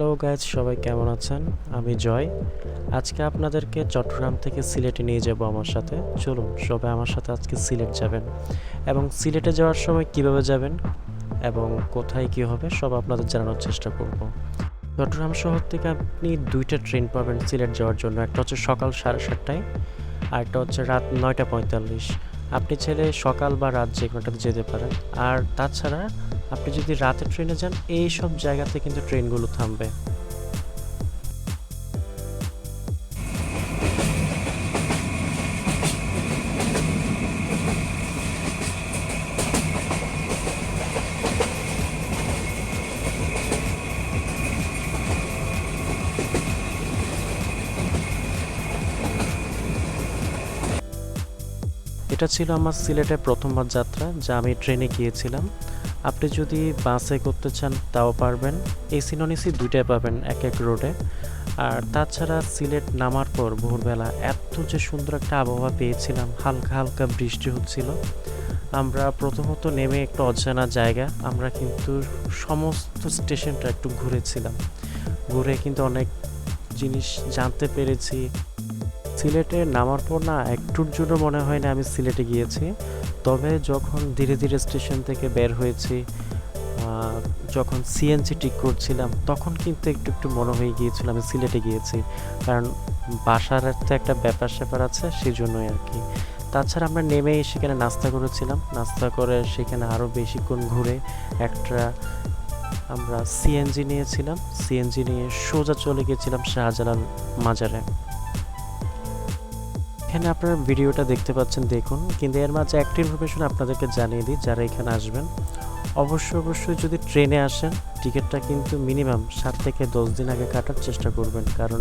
Guys সবাই কেমন আছেন? আমি জয়। আজকে আপনাদেরকে চট্টগ্রাম থেকে সিলেটে নিয়ে যাব আমার সাথে। চলুন, সবাই আমার সাথে আজকে সিলেট যাবেন। এবং সিলেটে যাওয়ার সময় কীভাবে যাবেন এবং কোথায় কী হবে, সব আপনাদের জানানোর চেষ্টা করব। চট্টগ্রাম শহর থেকে আপনি দুইটা ট্রেন পাবেন সিলেট যাওয়ার জন্য। একটা হচ্ছে সকাল সাড়ে সাতটায়, আর একটা হচ্ছে রাত নয়টা পঁয়তাল্লিশ। আপনি ছেলে সকাল বা রাত যে কোনোটাতে যেতে পারেন। আর তাছাড়া আপনি যদি রাতে ট্রেনে যান এই সব জায়গাতে কিন্তু ট্রেনগুলো থামবে। এটা ছিল আমার সিলেটে প্রথমবার যাত্রা, যা আমি ট্রেনে গিয়েছিলাম। আপনি যদি বাসে করতে চান, তাও পারবেন। এসি নন এসি দুইটাই পাবেন, এক এক রোডে। আর তাছাড়া সিলেট নামার পর ভোরবেলা এত যে সুন্দর একটা আবহাওয়া পেয়েছিলাম, হালকা হালকা বৃষ্টি হচ্ছিল। আমরা প্রথমত নেমে একটা অজানা জায়গা, আমরা কিন্তু সমস্ত স্টেশনটা একটু ঘুরেছিলাম। ঘুরে কিন্তু অনেক জিনিস জানতে পেরেছি। সিলেটে নামার পর না একটুর জন্য মনে হয় না আমি সিলেটে গিয়েছি। তবে যখন ধীরে ধীরে স্টেশন থেকে বের হয়েছি যখন সিএনজি ঠিক করছিলাম, তখন কিন্তু একটু একটু মনে হয়ে গিয়েছিল আমি সিলেটে গিয়েছি। কারণ বাসার তো একটা ব্যাপার স্যাপার আছে সেই জন্যই আর কি। তাছাড়া আমরা নেমেই সেখানে নাস্তা করেছিলাম। নাস্তা করে সেখানে আরও বেশিক্ষণ ঘুরে একটা আমরা সিএনজি নিয়েছিলাম। সিএনজি নিয়ে সোজা চলে গিয়েছিলাম শাহজালাল মাজারে। এখানে আপনারা ভিডিওটা দেখতে পাচ্ছেন, দেখুন। কিন্তু এর মাঝে একটা ইনফরমেশন আপনাদেরকে জানিয়ে দিই, যারা এখানে আসবেন। অবশ্যই অবশ্যই যদি ট্রেনে আসেন, টিকিটটা কিন্তু মিনিমাম সাত থেকে দশ দিন আগে কাটার চেষ্টা করবেন। কারণ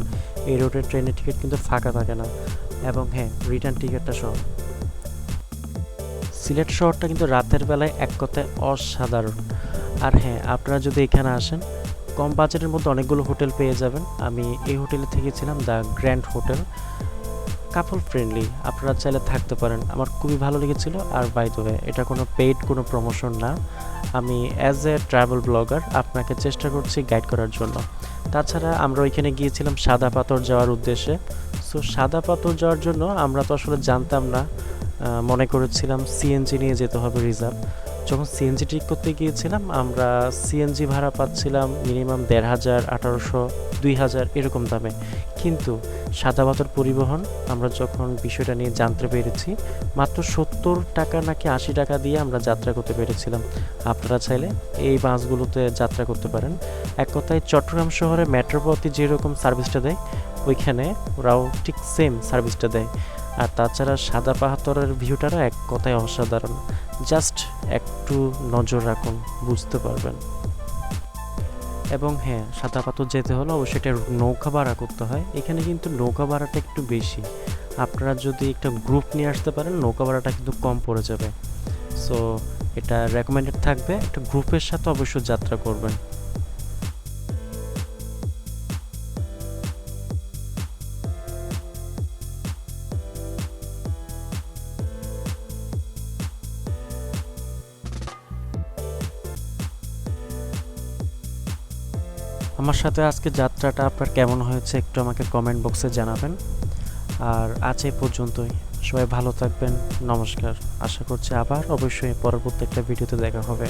এই রোডের ট্রেনের টিকিট কিন্তু ফাঁকা থাকে না। এবং হ্যাঁ রিটার্ন টিকিটটা সহ। সিলেট শহরটা কিন্তু রাতের বেলায় এক কথায় অসাধারণ। আর হ্যাঁ আপনারা যদি এখানে আসেন, কম বাজেটের মধ্যে অনেকগুলো হোটেল পেয়ে যাবেন। আমি এই হোটেলে থেকেছিলাম, the grand hotel. Couple friendly আপনারা চাইলে থাকতে পারেন। আমার খুবই ভালো লেগেছিল আর বাই দ্য ওয়ে এটা কোনো পেইড কোনো প্রমোশন না। আমি অ্যাজ এ ট্রাভেল ব্লগার আপনাকে চেষ্টা করছি গাইড করার জন্য। তাছাড়া আমরা ওইখানে গিয়েছিলাম সাদা পাথর যাওয়ার উদ্দেশ্যে। সো সাদা পাথর যাওয়ার জন্য আমরা তো আসলে জানতাম না। মনে করেছিলাম সিএনজি নিয়ে যেতে হবে রিজার্ভ যখন সিএনজি ঠিক করতে গিয়েছিলাম, আমরা সিএনজি ভাড়া পাচ্ছিলাম মিনিমাম দেড় হাজার, আঠারোশো, দুই হাজার, এরকম দামে। কিন্তু সাদা পাথর পরিবহন, আমরা যখন বিষয়টা নিয়ে জানতে পেরেছি, মাত্র সত্তর টাকা নাকি আশি টাকা দিয়ে আমরা যাত্রা করতে পেরেছিলাম। আপনারা চাইলে এই বাসগুলোতে যাত্রা করতে পারেন। এক কথায় চট্টগ্রাম শহরে মেট্রোপথে যেরকম সার্ভিসটা দেয়, ওইখানে ওরাও ঠিক সেম সার্ভিসটা দেয়। আর তাছাড়া সাদা পাথরের ভিউটারও এক কথায় অসাধারণ। জাস্ট একটু নজর রাখুন, বুঝতে পারবেন। এবং হ্যাঁ সাদা পাথর যেতে হলে অবশ্যই এটা নৌকা ভাড়া করতে হয়। এখানে কিন্তু নৌকা ভাড়াটা একটু বেশি। আপনারা যদি একটা গ্রুপ নিয়ে আসতে পারেন, নৌকা ভাড়াটা কিন্তু কম পড়ে যাবে। সো এটা রেকমেন্ডেড থাকবে। একটা গ্রুপের সাথে অবশ্যই যাত্রা করবেন। আমার সাথে আজকে যাত্রাটা আপনার কেমন হয়েছে একটু আমাকে কমেন্ট বক্সে জানাবেন। আর আজ এই পর্যন্তই। সবাই ভালো থাকবেন। নমস্কার। আশা করছি আবার অবশ্যই পরবর্তী একটা ভিডিওতে দেখা হবে।